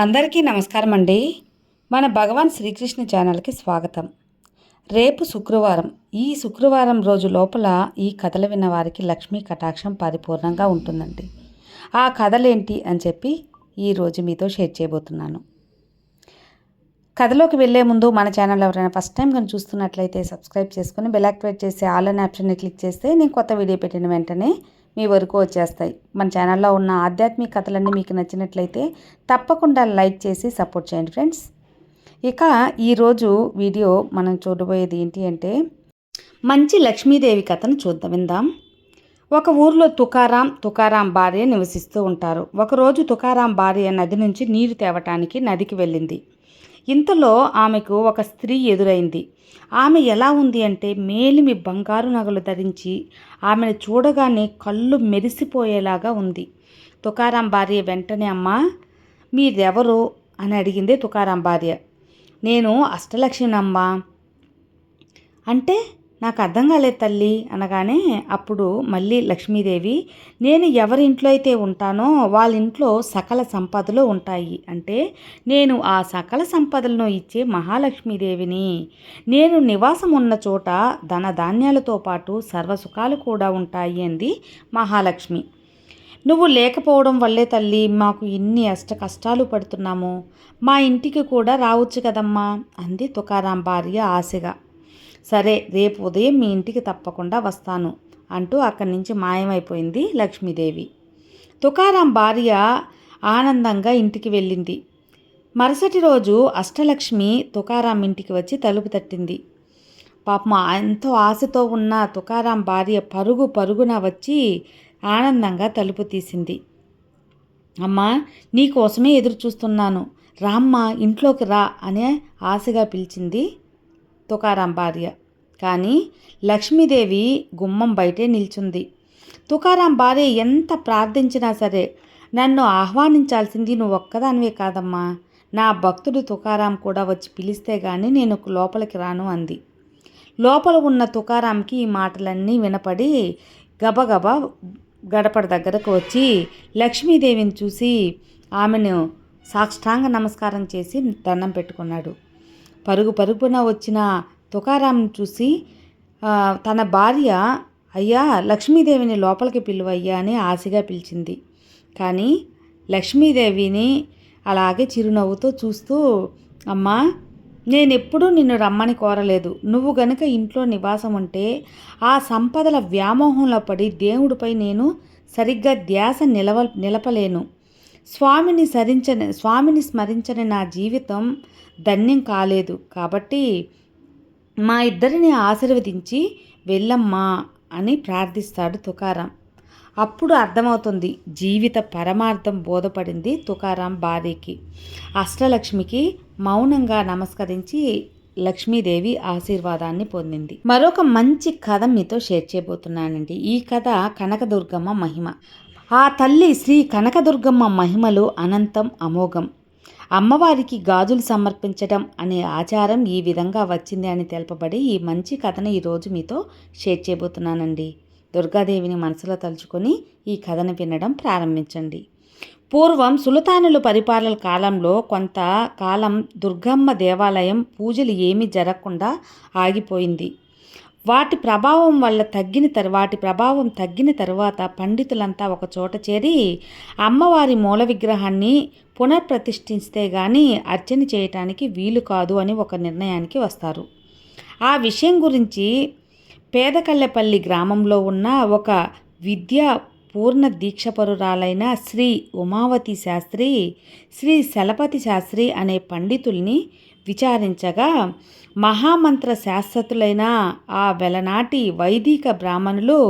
అందరికీ నమస్కారం అండి మన భగవాన్ శ్రీకృష్ణ ఛానల్కి స్వాగతం. రేపు శుక్రవారం ఈ శుక్రవారం రోజు లోపల ఈ కథలు విన్న వారికి లక్ష్మీ కటాక్షం పరిపూర్ణంగా ఉంటుందండి. ఆ కథలేంటి అని చెప్పి ఈరోజు మీతో షేర్ చేయబోతున్నాను. కథలోకి వెళ్ళే ముందు మన ఛానల్ ఎవరైనా ఫస్ట్ టైం కానీ చూస్తున్నట్లయితే సబ్స్క్రైబ్ చేసుకుని బెల్ యాక్టివేట్ చేసి ఆల్ అనే ఆప్షన్ని క్లిక్ చేస్తే నేను కొత్త వీడియో పెట్టిన వెంటనే మీ వరకు వచ్చేస్తాయి. మన ఛానల్లో ఉన్న ఆధ్యాత్మిక కథలన్నీ మీకు నచ్చినట్లయితే తప్పకుండా లైక్ చేసి సపోర్ట్ చేయండి ఫ్రెండ్స్. ఇక ఈరోజు వీడియో మనం చూడబోయేది ఏంటి అంటే మంచి లక్ష్మీదేవి కథను చూద్దాం విందాం. ఒక ఊర్లో తుకారాం తుకారాం భార్య నివసిస్తూ ఉంటారు. ఒకరోజు తుకారాం భార్య నది నుంచి నీరు తేవటానికి నదికి వెళ్ళింది. ఇంతలో ఆమెకు ఒక స్త్రీ ఎదురైంది. ఆమె ఎలా ఉంది అంటే మేలిమి బంగారు నగలు ధరించి ఆమెను చూడగానే కళ్ళు మెరిసిపోయేలాగా ఉంది. తుకారాం భార్య వెంటనే అమ్మా మీరెవరు? అని అడిగింది తుకారాం భార్య. నేను అష్టలక్ష్మినమ్మ. అంటే నాకు అర్థం కాలేదు తల్లి అనగానే అప్పుడు మళ్ళీ లక్ష్మీదేవి నేను ఎవరి ఇంట్లో అయితే ఉంటానో వాళ్ళ ఇంట్లో సకల సంపదలు ఉంటాయి. అంటే నేను ఆ సకల సంపదలను ఇచ్చే మహాలక్ష్మీదేవిని. నేను నివాసం ఉన్న చోట ధన ధాన్యాలతో పాటు సర్వసుఖాలు కూడా ఉంటాయి అంది మహాలక్ష్మి. నువ్వు లేకపోవడం వల్లే తల్లి మాకు ఇన్ని అష్ట కష్టాలు పడుతున్నాము. మా ఇంటికి కూడా రావచ్చు కదమ్మా అంది తుకారాం భార్య ఆశగా. సరే రేపు ఉదయం మీ ఇంటికి తప్పకుండా వస్తాను అంటూ అక్కడి నుంచి మాయమైపోయింది లక్ష్మీదేవి. తుకారాం భార్య ఆనందంగా ఇంటికి వెళ్ళింది. మరుసటి రోజు అష్టలక్ష్మి తుకారాం ఇంటికి వచ్చి తలుపు తట్టింది. పాపం ఎంతో ఆశతో ఉన్న తుకారాం భార్య పరుగు పరుగున వచ్చి ఆనందంగా తలుపు తీసింది. అమ్మా నీకోసమే ఎదురు చూస్తున్నాను రామ్మ ఇంట్లోకి రా అనే ఆశగా పిలిచింది తుకారాం భార్య కానీ లక్ష్మీదేవి గుమ్మం బయటే నిల్చుంది. తుకారాం భార్య ఎంత ప్రార్థించినా సరే నన్ను ఆహ్వానించాల్సింది నువ్వు ఒక్కదానివే కాదమ్మా. నా భక్తుడు తుకారాం కూడా వచ్చి పిలిస్తే గాని నేను లోపలికి రాను అంది. లోపల ఉన్న తుకారాంకి ఈ మాటలన్నీ వినపడి గబగబా గడపడ దగ్గరకు వచ్చి లక్ష్మీదేవిని చూసి ఆమెను సాష్టాంగ నమస్కారం చేసి దండం పెట్టుకున్నాడు. పరుగు పరుగున వచ్చిన తుకారాం చూసి తన భార్య అయ్యా లక్ష్మీదేవిని లోపలికి పిలువయ్యా అని ఆశగా పిలిచింది. కానీ లక్ష్మీదేవిని అలాగే చిరునవ్వుతో చూస్తూ అమ్మా నేనెప్పుడూ నిన్ను రమ్మని కోరలేదు. నువ్వు గనుక ఇంట్లో నివాసం ఉంటే ఆ సంపదల వ్యామోహంలో పడి దేవుడిపై నేను సరిగ్గా ధ్యాస నిలవ నిలపలేను. స్వామిని సరించని స్వామిని స్మరించని నా జీవితం ధన్యం కాలేదు. కాబట్టి మా ఇద్దరిని ఆశీర్వదించి వెళ్ళమ్మా అని ప్రార్థిస్తాడు తుకారాం. అప్పుడు అర్థమవుతుంది జీవిత పరమార్థం బోధపడింది తుకారాం భార్యకి అష్టలక్ష్మికి మౌనంగా నమస్కరించి లక్ష్మీదేవి ఆశీర్వాదాన్ని పొందింది. మరొక మంచి కథ మీతో షేర్ చేయబోతున్నానండి. ఈ కథ కనకదుర్గమ్మ మహిమ. ఆ తల్లి శ్రీ కనకదుర్గమ్మ మహిమలు అనంతం అమోఘం. అమ్మవారికి గాజులు సమర్పించడం అనే ఆచారం ఈ విధంగా వచ్చింది అని తెలపబడి ఈ మంచి కథను ఈరోజు మీతో షేర్ చేయబోతున్నానండి. దుర్గాదేవిని మనసులో తలుచుకొని ఈ కథను వినడం ప్రారంభించండి. పూర్వం సులతానులు పరిపాలన కాలంలో కొంత కాలం దుర్గమ్మ దేవాలయం పూజలు ఏమీ జరగకుండా ఆగిపోయింది. వాటి ప్రభావం వల్ల తగ్గిన తర్ వాటి ప్రభావం తగ్గిన తర్వాత పండితులంతా ఒక చోట చేరి అమ్మవారి మూల విగ్రహాన్ని పునఃప్రతిష్ఠిస్తే గాని అర్చన చేయటానికి వీలు కాదు అని ఒక నిర్ణయానికి వస్తారు. ఆ విషయం గురించి పేదకల్లెపల్లి గ్రామంలో ఉన్న ఒక విద్యా పూర్ణ దీక్షపరురాలైన శ్రీ ఉమావతి శాస్త్రి శ్రీ శలపతి శాస్త్రి అనే పండితుల్ని విచారించగా మహామంత్ర శాశ్వతులైన ఆ వెలనాటి వైదిక బ్రాహ్మణులు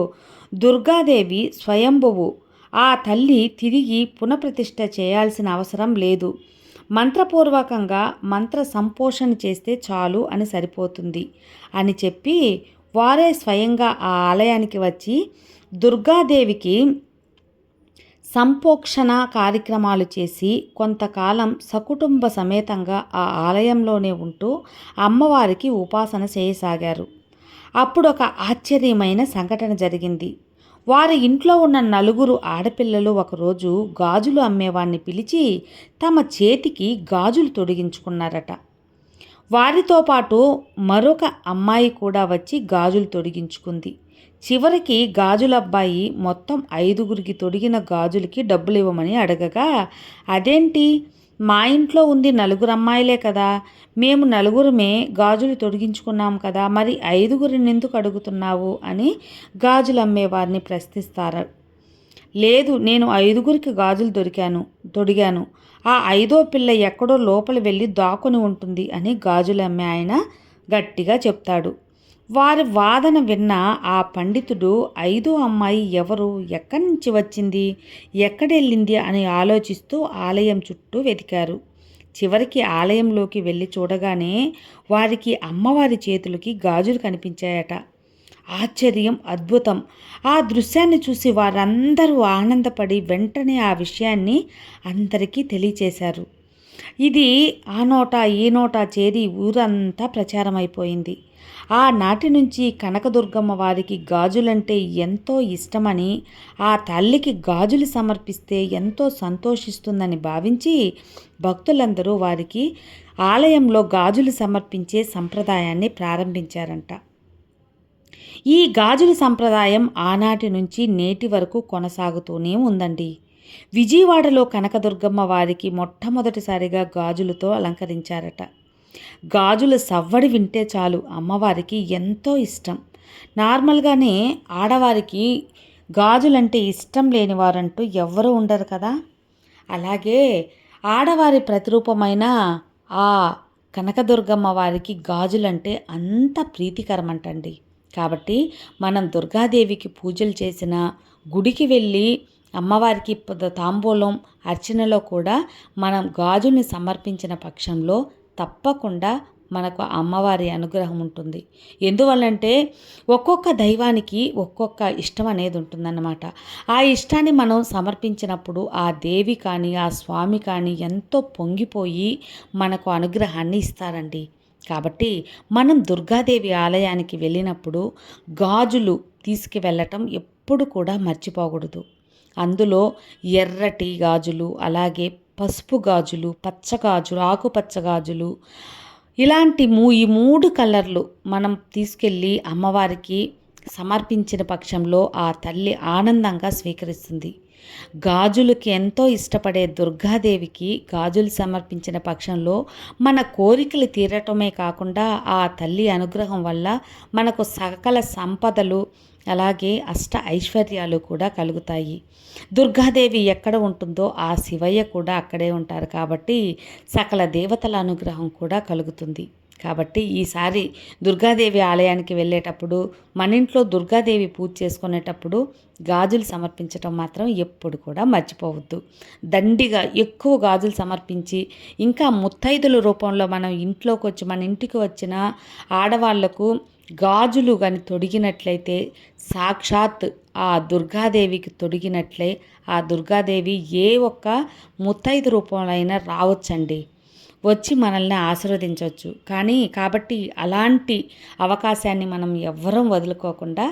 దుర్గాదేవి స్వయంభువు ఆ తల్లి తిరిగి పునఃప్రతిష్ఠ చేయాల్సిన అవసరం లేదు. మంత్రపూర్వకంగా మంత్ర సంపోషణ చేస్తే చాలు అని సరిపోతుంది అని చెప్పి వారే స్వయంగా ఆ ఆలయానికి వచ్చి దుర్గాదేవికి సంపోక్షణ కార్యక్రమాలు చేసి కొంతకాలం సకుటుంబ సమేతంగా ఆ ఆలయంలోనే ఉంటూ అమ్మవారికి ఉపాసన చేయసాగారు. అప్పుడు ఒక ఆశ్చర్యమైన సంఘటన జరిగింది. వారి ఇంట్లో ఉన్న నలుగురు ఆడపిల్లలు ఒకరోజు గాజులు అమ్మేవాడిని పిలిచి తమ చేతికి గాజులు తొడిగించుకున్నారట. వారితో పాటు మరొక అమ్మాయి కూడా వచ్చి గాజులు తొడిగించుకుంది. చివరికి గాజుల అబ్బాయి మొత్తం ఐదుగురికి తొడిగిన గాజులకి డబ్బులు ఇవ్వమని అడగగా అదేంటి? మా ఇంట్లో ఉంది నలుగురు అమ్మాయిలే కదా. మేము నలుగురమే గాజులు తొడిగించుకున్నాం కదా. మరి ఐదుగురిని ఎందుకు అడుగుతున్నావు? అని గాజులు అమ్మేవారిని ప్రశ్నిస్తారు. లేదు నేను ఐదుగురికి గాజులు దొరికాను తొడిగాను. ఆ ఐదో పిల్ల ఎక్కడో లోపల వెళ్ళి దాక్కుని ఉంటుంది అని గాజులు అమ్మే ఆయన గట్టిగా చెప్తాడు. వారి వాదన విన్న ఆ పండితుడు ఐదో అమ్మాయి ఎవరు? ఎక్కడి నుంచి వచ్చింది? ఎక్కడెళ్ళింది? అని ఆలోచిస్తూ ఆలయం చుట్టూ వెతికారు. చివరికి ఆలయంలోకి వెళ్ళి చూడగానే వారికి అమ్మవారి చేతులకి గాజులు కనిపించాయట. ఆశ్చర్యం అద్భుతం! ఆ దృశ్యాన్ని చూసి వారందరూ ఆనందపడి వెంటనే ఆ విషయాన్ని అందరికీ తెలియచేశారు. ఇది ఆ నోట ఈ నోట చేరి ఊరంతా ప్రచారమైపోయింది. ఆనాటి నుంచి కనకదుర్గమ్మ వారికి గాజులంటే ఎంతో ఇష్టమని ఆ తల్లికి గాజులు సమర్పిస్తే ఎంతో సంతోషిస్తుందని భావించి భక్తులందరూ వారికి ఆలయంలో గాజులు సమర్పించే సంప్రదాయాన్ని ప్రారంభించారంట. ఈ గాజుల సంప్రదాయం ఆనాటి నుంచి నేటి వరకు కొనసాగుతూనే ఉందండి. విజయవాడలో కనకదుర్గమ్మ వారికి మొట్టమొదటిసారిగా గాజులతో అలంకరించారట. గాజుల సవ్వడి వింటే చాలు అమ్మవారికి ఎంతో ఇష్టం. నార్మల్గానే ఆడవారికి గాజులంటే ఇష్టం లేని వారంటూ ఎవ్వరూ ఉండరు కదా. అలాగే ఆడవారి ప్రతిరూపమైన ఆ కనకదుర్గమ్మ వారికి గాజులంటే అంత ప్రీతికరమంటండి. కాబట్టి మనం దుర్గాదేవికి పూజలు చేసిన గుడికి వెళ్ళి అమ్మవారికి తాంబూలం అర్చనలో కూడా మనం గాజుని సమర్పించిన పక్షంలో తప్పకుండా మనకు అమ్మవారి అనుగ్రహం ఉంటుంది. ఎందువల్లంటే ఒక్కొక్క దైవానికి ఒక్కొక్క ఇష్టం అనేది ఉంటుందన్నమాట. ఆ ఇష్టాన్ని మనం సమర్పించినప్పుడు ఆ దేవి కానీ ఆ స్వామి కానీ ఎంతో పొంగిపోయి మనకు అనుగ్రహాన్ని ఇస్తారండి. కాబట్టి మనం దుర్గాదేవి ఆలయానికి వెళ్ళినప్పుడు గాజులు తీసుకువెళ్ళటం ఎప్పుడు కూడా మర్చిపోకూడదు. అందులో ఎర్రటి గాజులు అలాగే పసుపు గాజులు పచ్చ గాజులు ఆకుపచ్చ గాజులు. ఇలాంటి మూ ఈ మూడు కలర్లు మనం తీసుకెళ్ళి అమ్మవారికి సమర్పించిన పక్షంలో ఆ తల్లి ఆనందంగా స్వీకరిస్తుంది. గాజులకి ఎంతో ఇష్టపడే దుర్గాదేవికి గాజులు సమర్పించిన పక్షంలో మన కోరికలు తీరటమే కాకుండా ఆ తల్లి అనుగ్రహం వల్ల మనకు సకల సంపదలు అలాగే అష్ట ఐశ్వర్యాలు కూడా కలుగుతాయి. దుర్గాదేవి ఎక్కడ ఉంటుందో ఆ శివయ్య కూడా అక్కడే ఉంటారు కాబట్టి సకల దేవతల అనుగ్రహం కూడా కలుగుతుంది. కాబట్టి ఈసారి దుర్గాదేవి ఆలయానికి వెళ్ళేటప్పుడు మన ఇంట్లో దుర్గాదేవి పూజ చేసుకునేటప్పుడు గాజులు సమర్పించటం మాత్రం ఎప్పుడు కూడా మర్చిపోవద్దు. దండిగా ఎక్కువ గాజులు సమర్పించి ఇంకా ముత్తైదుల రూపంలో మనం ఇంట్లోకి వచ్చి మన ఇంటికి వచ్చిన ఆడవాళ్ళకు గాజులు కానీ తొడిగినట్లయితే సాక్షాత్ ఆ దుర్గాదేవికి తొడిగినట్లే ఆ దుర్గాదేవి ఏ ఒక్క ముత్తైదు రూపంలో అయినా రావచ్చండి. వచ్చి మనల్ని ఆశీర్వదించవచ్చు. కానీ కాబట్టి అలాంటి అవకాశాన్ని మనం ఎవ్వరం వదులుకోకుండా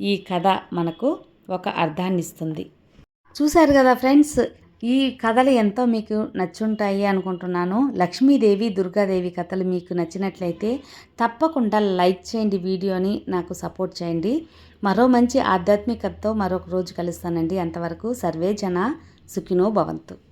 ఈ కథ మనకు ఒక అర్థాన్ని ఇస్తుంది. చూశారు కదా ఫ్రెండ్స్ ఈ కథలు ఎంతో మీకు నచ్చుంటాయి అనుకుంటున్నాను. లక్ష్మీదేవి దుర్గాదేవి కథలు మీకు నచ్చినట్లయితే తప్పకుండా లైక్ చేయండి వీడియోని నాకు సపోర్ట్ చేయండి. మరో మంచి ఆధ్యాత్మికతతో మరొక రోజు కలుస్తానండి. అంతవరకు సర్వే జన సుఖినో భవంతు.